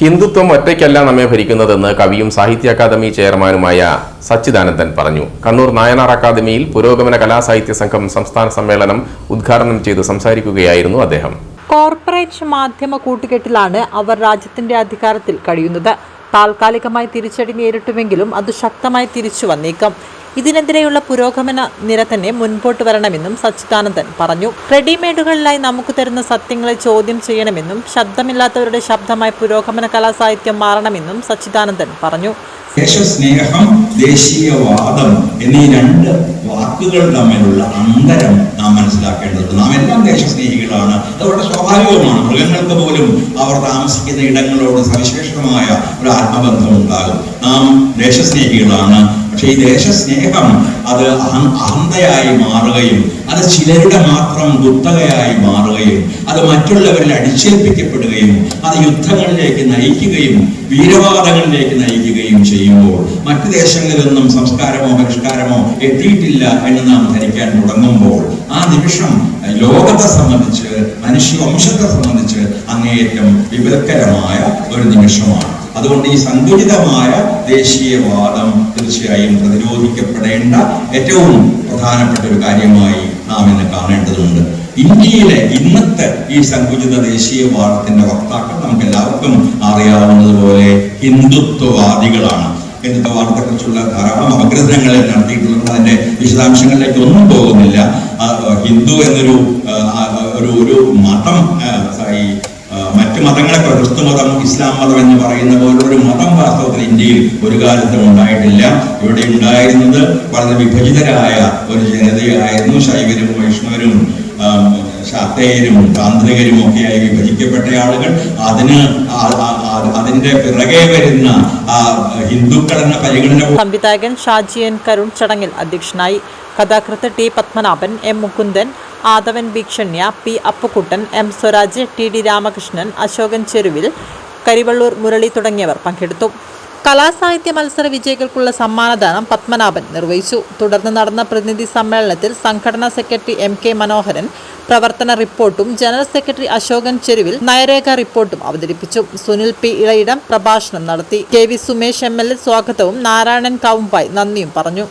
ഹിന്ദുത്വം ഒറ്റയ്ക്കല്ല നമ്മെ ഭരിക്കുന്നതെന്ന് കവിയും സാഹിത്യ അക്കാദമി ചെയർമാനുമായ സച്ചിദാനന്ദൻ പറഞ്ഞു. കണ്ണൂർ നായനാർ അക്കാദമിയിൽ പുരോഗമന കലാസാഹിത്യ സംഘം സംസ്ഥാന സമ്മേളനം ഉദ്ഘാടനം ചെയ്ത് സംസാരിക്കുകയായിരുന്നു അദ്ദേഹം. കോർപ്പറേറ്റ് മാധ്യമ കൂട്ടുകെട്ടിലാണ് അവർ രാജ്യത്തിന്റെ അധികാരത്തിൽ കഴിയുന്നത്. താൽക്കാലികമായി തിരിച്ചടി നേരിട്ടുമെങ്കിലും അത് ശക്തമായി തിരിച്ചു വന്നേക്കാം ഇതിനെതിരെയുള്ള പുരോഗമന നിര തന്നെ മുൻപോട്ട് വരണമെന്നും സച്ചിദാനന്ദൻ പറഞ്ഞു. റെഡിമെയ്ഡുകളിലായി നമുക്ക് തരുന്ന സത്യങ്ങളെ ചോദ്യം ചെയ്യണമെന്നും ശബ്ദമില്ലാത്തവരുടെ ശബ്ദമായി പുരോഗമന കലാസാഹിത്യം മാറണമെന്നും സച്ചിദാനന്ദൻ പറഞ്ഞു. ദേശസ്നേഹം ദേശീയവാദം എന്നീ രണ്ട് വാക്കുകൾ തമ്മിലുള്ള അന്തരം നാം മനസ്സിലാക്കേണ്ടതുണ്ട്. നാം എല്ലാം ദേശസ്നേഹികളാണ്. അതവരുടെ സ്വാഭാവികമാണ് മൃഗങ്ങൾക്ക് പോലും അവർ താമസിക്കുന്ന ഇടങ്ങളോട് സവിശേഷമായ ഒരു ആത്മബന്ധം ഉണ്ടാകും. നാം ദേശസ്നേഹികളാണ്. പക്ഷേ ഈ ദേശസ്നേഹം അത് അഹം- അഹന്തയായി മാറുകയും അത് ചിലരുടെ മാത്രം കുത്തകയായി മാറുകയും അത് മറ്റുള്ളവരിൽ അടിച്ചേൽപ്പിക്കപ്പെടുകയും അത് യുദ്ധങ്ങളിലേക്ക് നയിക്കുകയും വീരവാദങ്ങളിലേക്ക് നയിക്കുകയും ചെയ്യുമ്പോൾ മറ്റു ദേശങ്ങളിലൊന്നും സംസ്കാരമോ പരിഷ്കാരമോ എത്തിയിട്ടില്ല എന്ന് നാം ധരിക്കാൻ തുടങ്ങുമ്പോൾ ആ നിമിഷം ലോകത്തെ സംബന്ധിച്ച് മനുഷ്യവംശത്തെ സംബന്ധിച്ച് അങ്ങേയറ്റം വിപൽക്കരമായ ഒരു നിമിഷമാണ്. അതുകൊണ്ട് ഈ സങ്കുചിതമായ ദേശീയവാദം തീർച്ചയായും പ്രതിരോധിക്കപ്പെടേണ്ട ഏറ്റവും പ്രധാനപ്പെട്ട ഒരു കാര്യമായി നാം ഇന്ന് കാണേണ്ടതുണ്ട്. ഇന്ത്യയിലെ ഇന്നത്തെ ഈ സങ്കുചിത ദേശീയവാദത്തിന്റെ വക്താക്കൾ നമുക്ക് എല്ലാവർക്കും അറിയാവുന്നതുപോലെ ഹിന്ദുത്വവാദികളാണ്. ഹിന്ദുത്വവാദത്തെ കുറിച്ചുള്ള ധാരാളം അപഗ്രഥനങ്ങൾ നടത്തിയിട്ടുള്ളത് അതിന്റെ വിശദാംശങ്ങളിലേക്ക് ഒന്നും പോകുന്നില്ല. ഹിന്ദു എന്നൊരു ഒരു ഒരു മതം ഈ മറ്റ് മതങ്ങളെ ക്രിസ്തു മതം ഇസ്ലാം മതം എന്ന് പറയുന്ന പോലെ ഒരു മതം വാസ്തവത്തിൽ ഇന്ത്യയിൽ ഒരു കാലത്തും ഉണ്ടായിട്ടില്ല. ഇവിടെ ഉണ്ടായിരുന്നത് വളരെ വിഭജിതരായ ഒരു ജനതയായിരുന്നു. ശൈവരും വൈഷ്ണവരും ശാക്തേയരും താന്ത്രികരും ഒക്കെയായി വിഭജിക്കപ്പെട്ട ആളുകൾ. അതിന് അതിന്റെ പിറകെ വരുന്ന ഹിന്ദുക്കളെന്ന പരിഗണന സംവിധായകൻ ഷാജി എൻ കരുൺ ചടങ്ങിൽ അധ്യക്ഷനായി കഥാകൃത്ത് T Padmanabhan M Mukundan Aadavan ഭീക്ഷണ്യ P. Appukuttan M. Swaraj T. D. Ramakrishnan Ashokan Cheruvil Karivellur Murali തുടങ്ങിയവർ പങ്കെടുത്തു. കലാസാഹിത്യ മത്സര വിജയികൾക്കുള്ള സമ്മാനദാനം പത്മനാഭൻ നിർവഹിച്ചു. തുടർന്ന് നടന്ന പ്രതിനിധി സമ്മേളനത്തിൽ സംഘടനാ സെക്രട്ടറി എം. കെ. മനോഹരൻ പ്രവർത്തന റിപ്പോർട്ടും ജനറൽ സെക്രട്ടറി അശോകൻ ചെരുവിൽ നയരേഖ റിപ്പോർട്ടും അവതരിപ്പിച്ചു. സുനിൽ പി. ഇളയിടം പ്രഭാഷണം നടത്തി. K. V. Sumesh M. L. A സ്വാഗതവും നാരായണൻ കാവുമ്പായി നന്ദിയും പറഞ്ഞു.